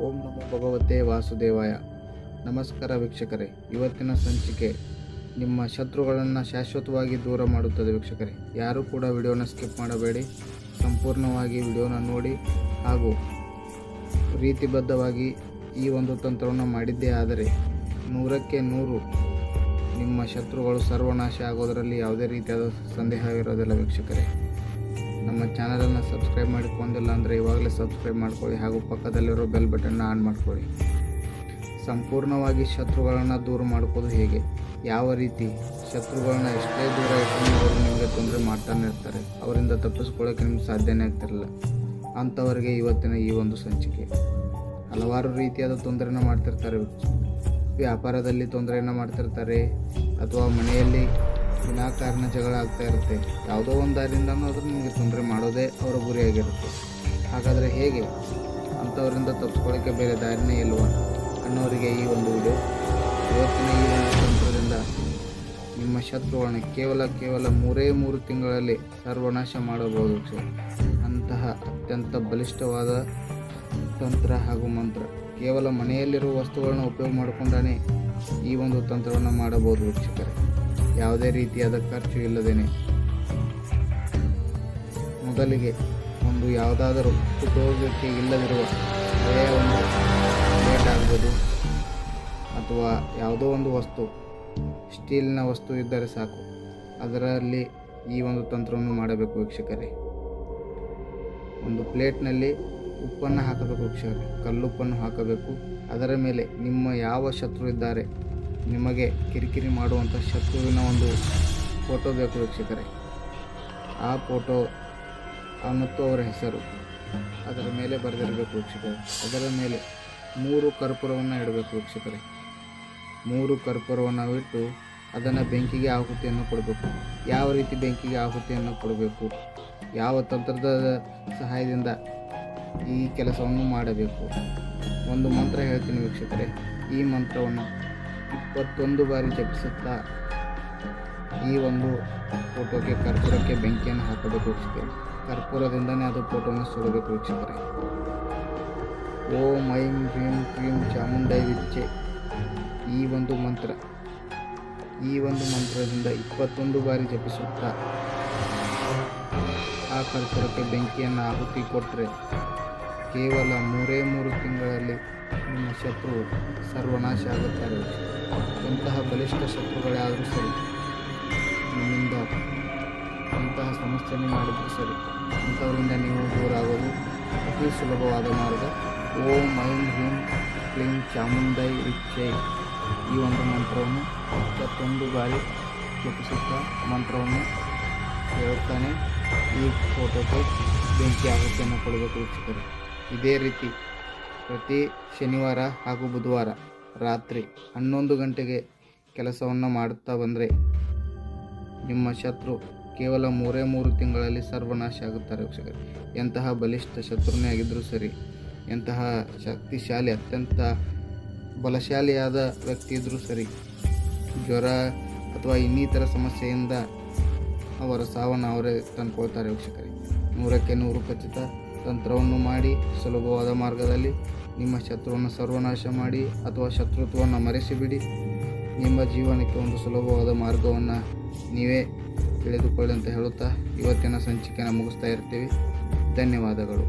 ಓಂ ನಮೋ ಭಗವತೆ ವಾಸುದೇವಾಯ. ನಮಸ್ಕಾರ ವೀಕ್ಷಕರೇ. ಇವತ್ತಿನ ಸಂಚಿಕೆ ನಿಮ್ಮ ಶತ್ರುಗಳನ್ನು ಶಾಶ್ವತವಾಗಿ ದೂರ ಮಾಡುತ್ತದೆ ವೀಕ್ಷಕರೇ. ಯಾರೂ ಕೂಡ ವಿಡಿಯೋನ ಸ್ಕಿಪ್ ಮಾಡಬೇಡಿ. ಸಂಪೂರ್ಣವಾಗಿ ವಿಡಿಯೋನ ನೋಡಿ ಹಾಗೂ ರೀತಿಬದ್ಧವಾಗಿ ಈ ಒಂದು ತಂತ್ರವನ್ನು ಮಾಡಿದ್ದೇ ಆದರೆ ನೂರಕ್ಕೆ ನೂರು ನಿಮ್ಮ ಶತ್ರುಗಳು ಸರ್ವನಾಶ ಆಗೋದರಲ್ಲಿ ಯಾವುದೇ ರೀತಿಯಾದ ಸಂದೇಹವಿರೋದಿಲ್ಲ ವೀಕ್ಷಕರೇ. ನಮ್ಮ ಚಾನಲನ್ನು ಸಬ್ಸ್ಕ್ರೈಬ್ ಮಾಡಿಕೊಂಡಿಲ್ಲ ಅಂದರೆ ಇವಾಗಲೇ ಸಬ್ಸ್ಕ್ರೈಬ್ ಮಾಡ್ಕೊಳ್ಳಿ ಹಾಗೂ ಪಕ್ಕದಲ್ಲಿರೋ ಬೆಲ್ ಬಟನ್ನ ಆನ್ ಮಾಡ್ಕೊಳ್ಳಿ. ಸಂಪೂರ್ಣವಾಗಿ ಶತ್ರುಗಳನ್ನು ದೂರ ಮಾಡ್ಕೋದು ಹೇಗೆ? ಯಾವ ರೀತಿ? ಶತ್ರುಗಳನ್ನ ಎಷ್ಟೇ ದೂರ ಇಟ್ಕೊಂಡು ಅವರು ನಿಮಗೆ ತೊಂದರೆ ಮಾಡ್ತಾನೆ ಇರ್ತಾರೆ. ಅವರಿಂದ ತಪ್ಪಿಸ್ಕೊಳ್ಳೋಕೆ ನಿಮ್ಗೆ ಸಾಧ್ಯನೇ ಆಗ್ತಿರಲಿಲ್ಲ. ಅಂಥವರಿಗೆ ಇವತ್ತಿನ ಈ ಒಂದು ಸಂಚಿಕೆ. ಹಲವಾರು ರೀತಿಯಾದ ತೊಂದರೆನ ಮಾಡ್ತಿರ್ತಾರೆ. ವ್ಯಾಪಾರದಲ್ಲಿ ತೊಂದರೆಯನ್ನು ಮಾಡ್ತಿರ್ತಾರೆ. ಅಥವಾ ಮನೆಯಲ್ಲಿ ವಿನಾಕಾರಣ ಜಗಳ ಆಗ್ತಾ ಇರುತ್ತೆ. ಯಾವುದೋ ಒಂದು ದಾರಿಯಿಂದನೂ ಆದರೂ ನಿಮಗೆ ತೊಂದರೆ ಮಾಡೋದೇ ಅವರ ಗುರಿಯಾಗಿರುತ್ತೆ ಹಾಗಾದರೆ ಹೇಗೆ? ಅಂಥವರಿಂದ ತಪ್ಪಿಸ್ಕೊಳ್ಳೋಕ್ಕೆ ಬೇರೆ ದಾರಿನೇ ಇಲ್ವ? ಅನ್ನೋರಿಗೆ ಈ ಒಂದು ವಿಡಿಯೋ. ಇವತ್ತಿನ ಈ ಒಂದು ತಂತ್ರದಿಂದ ನಿಮ್ಮ ಶತ್ರುಗಳನ್ನ ಕೇವಲ ಕೇವಲ ಮೂರೇ ಮೂರು ತಿಂಗಳಲ್ಲಿ ಸರ್ವನಾಶ ಮಾಡಬಹುದು ಅಂತಹ ಅತ್ಯಂತ ಬಲಿಷ್ಠವಾದ ತಂತ್ರ ಹಾಗೂ ಮಂತ್ರ. ಕೇವಲ ಮನೆಯಲ್ಲಿರುವ ವಸ್ತುಗಳನ್ನ ಉಪಯೋಗ ಮಾಡಿಕೊಂಡೇ ಈ ಒಂದು ತಂತ್ರವನ್ನು ಮಾಡಬಹುದು ವೀಕ್ಷಕರೇ. ಯಾವುದೇ ರೀತಿಯಾದ ಖರ್ಚು ಇಲ್ಲದೇನೆ. ಮೊದಲಿಗೆ ಒಂದು ಯಾವುದಾದರೂ ಉಪಯೋಗಕ್ಕೆ ಇಲ್ಲದಿರುವ ಒಂದು ಪ್ಲೇಟ್ ಆಗ್ಬೋದು. ಅಥವಾ ಯಾವುದೋ ಒಂದು ವಸ್ತು, ಸ್ಟೀಲ್ನ ವಸ್ತು ಇದ್ದರೆ ಸಾಕು. ಅದರಲ್ಲಿ ಈ ಒಂದು ತಂತ್ರವನ್ನು ಮಾಡಬೇಕು ವೀಕ್ಷಕರೇ. ಒಂದು ಪ್ಲೇಟ್ನಲ್ಲಿ ಉಪ್ಪನ್ನು ಹಾಕಬೇಕು ವೀಕ್ಷಕರೇ. ಕಲ್ಲುಪ್ಪನ್ನು ಹಾಕಬೇಕು. ಅದರ ಮೇಲೆ ನಿಮ್ಮ ಯಾವ ಶತ್ರು ಇದ್ದಾರೆ ನಿಮಗೆ ಕಿರಿಕಿರಿ ಮಾಡುವಂಥ ಶತ್ರುವಿನ ಒಂದು ಫೋಟೋ ಬೇಕು ವೀಕ್ಷಕರೇ. ಆ ಫೋಟೋ ಮತ್ತು ಅವರ ಹೆಸರು. ಅದರ ಮೇಲೆ ಬರೆದಿರಬೇಕು ವೀಕ್ಷಕರೇ. ಅದರ ಮೇಲೆ ಮೂರು ಕರ್ಪೂರವನ್ನು ಇಡಬೇಕು ವೀಕ್ಷಕರೇ. ಮೂರು ಕರ್ಪೂರವನ್ನು ಇಟ್ಟು ಅದನ್ನು ಬೆಂಕಿಗೆ ಆಹುತಿಯನ್ನು ಕೊಡಬೇಕು. ಯಾವ ರೀತಿ ಬೆಂಕಿಗೆ ಆಹುತಿಯನ್ನು ಕೊಡಬೇಕು? ಯಾವ ತಂತ್ರದ ಸಹಾಯದಿಂದ ಈ ಕೆಲಸವನ್ನು ಮಾಡಬೇಕು? ಒಂದು ಮಂತ್ರ ಹೇಳ್ತೀನಿ ವೀಕ್ಷಕರೇ. ಈ ಮಂತ್ರವನ್ನು ಇಪ್ಪತ್ತೊಂದು ಬಾರಿ ಜಪಿಸುತ್ತಾ ಈ ಒಂದು ಫೋಟೋಗೆ ಕರ್ಪೂರಕ್ಕೆ ಬೆಂಕಿಯನ್ನು ಹಾಕಬೇಕು ವೀಕ್ಷಕರೇ ಕರ್ಪೂರದಿಂದನೇ ಅದು ಫೋಟೋನ ಸುಡಬೇಕು ವೀಕ್ಷಕರೇ ಓಂ ಐಂ ಹ್ರೀಂ ಕ್ರೀಂ ಚಾಮುಂಡೈ ವಿಚ್ಚೆ. ಈ ಒಂದು ಮಂತ್ರ, ಈ ಒಂದು ಮಂತ್ರದಿಂದ ಇಪ್ಪತ್ತೊಂದು ಬಾರಿ ಜಪಿಸುತ್ತಾ ಆ ಕರ್ಪೂರಕ್ಕೆ ಬೆಂಕಿಯನ್ನು ಆಹುತಿ ಕೊಟ್ಟರೆ ಕೇವಲ ಮೂರೇ ಮೂರು ತಿಂಗಳಲ್ಲಿ ನಿಮ್ಮ ಶತ್ರು ಸರ್ವನಾಶ ಆಗುತ್ತಾರೆ. ಎಂತಹ ಬಲಿಷ್ಠ ಶತ್ರುಗಳಾದರೂ ಸರಿ, ನಿಮ್ಮಿಂದ ಅಂತಹ ಸಮಸ್ಯೆಯನ್ನು ಮಾಡಿದರೂ ಸರಿ ಅಂಥವರಿಂದ ನೀವು ದೂರ ಆಗೋದು ಅತಿ ಸುಲಭವಾದ ಮಾರ್ಗ ಓಂ ಐಂ ಹೀಂ ಕ್ಲೀಂ ಚಾಮುಂಡೈ ವಿಚ್ಚೈ ಈ ಒಂದು ಮಂತ್ರವನ್ನು ಇಪ್ಪತ್ತೊಂದು ಬಾರಿ ಜಪಿಸುತ್ತಾ ಮಂತ್ರವನ್ನು ಹೇಳುತ್ತಾನೆ. ಈ ಫೋಟೋಗೆ ಬೆಂಕಿ ಆಹುತಿಯನ್ನು ಕೊಡಬೇಕು ವೀಕ್ಷಕರು. ಇದೇ ರೀತಿ ಪ್ರತಿ ಶನಿವಾರ ಹಾಗೂ ಬುಧವಾರ ರಾತ್ರಿ ಹನ್ನೊಂದು ಗಂಟೆಗೆ ಕೆಲಸವನ್ನು ಮಾಡುತ್ತಾ ಬಂದರೆ ನಿಮ್ಮ ಶತ್ರು ಕೇವಲ ಮೂರೇ ಮೂರು ತಿಂಗಳಲ್ಲಿ ಸರ್ವನಾಶ ಆಗುತ್ತಾರೆ ವೀಕ್ಷಕರು. ಎಂತಹ ಬಲಿಷ್ಠ ಶತ್ರುನೇ ಆಗಿದ್ದರೂ ಸರಿ, ಎಂತಹ ಶಕ್ತಿಶಾಲಿ, ಅತ್ಯಂತ ಬಲಶಾಲಿಯಾದ ವ್ಯಕ್ತಿ ಇದ್ದರೂ ಸರಿ, ಜ್ವರ ಅಥವಾ ಇನ್ನಿತರ ಸಮಸ್ಯೆಯಿಂದ ಅವರ ಸಾವನ್ನು ಅವರೇ ತಂದ್ಕೊಳ್ತಾರೆ ವೀಕ್ಷಕರಿಗೆ ನೂರಕ್ಕೆ ನೂರು ಖಚಿತ ತಂತ್ರವನ್ನು ಮಾಡಿ ಸುಲಭವಾದ ಮಾರ್ಗದಲ್ಲಿ ನಿಮ್ಮ ಶತ್ರುವನ್ನು ಸರ್ವನಾಶ ಮಾಡಿ ಅಥವಾ ಶತ್ರುತ್ವವನ್ನು ಮರೆಸಿಬಿಡಿ. ನಿಮ್ಮ ಜೀವನಕ್ಕೆ ಒಂದು ಸುಲಭವಾದ ಮಾರ್ಗವನ್ನು ನೀವೇ ತಿಳಿದುಕೊಳ್ಳಿ ಅಂತ ಹೇಳುತ್ತಾ ಇವತ್ತಿನ ಸಂಚಿಕೆಯನ್ನು ಮುಗಿಸ್ತಾ ಇರ್ತೀವಿ. ಧನ್ಯವಾದಗಳು.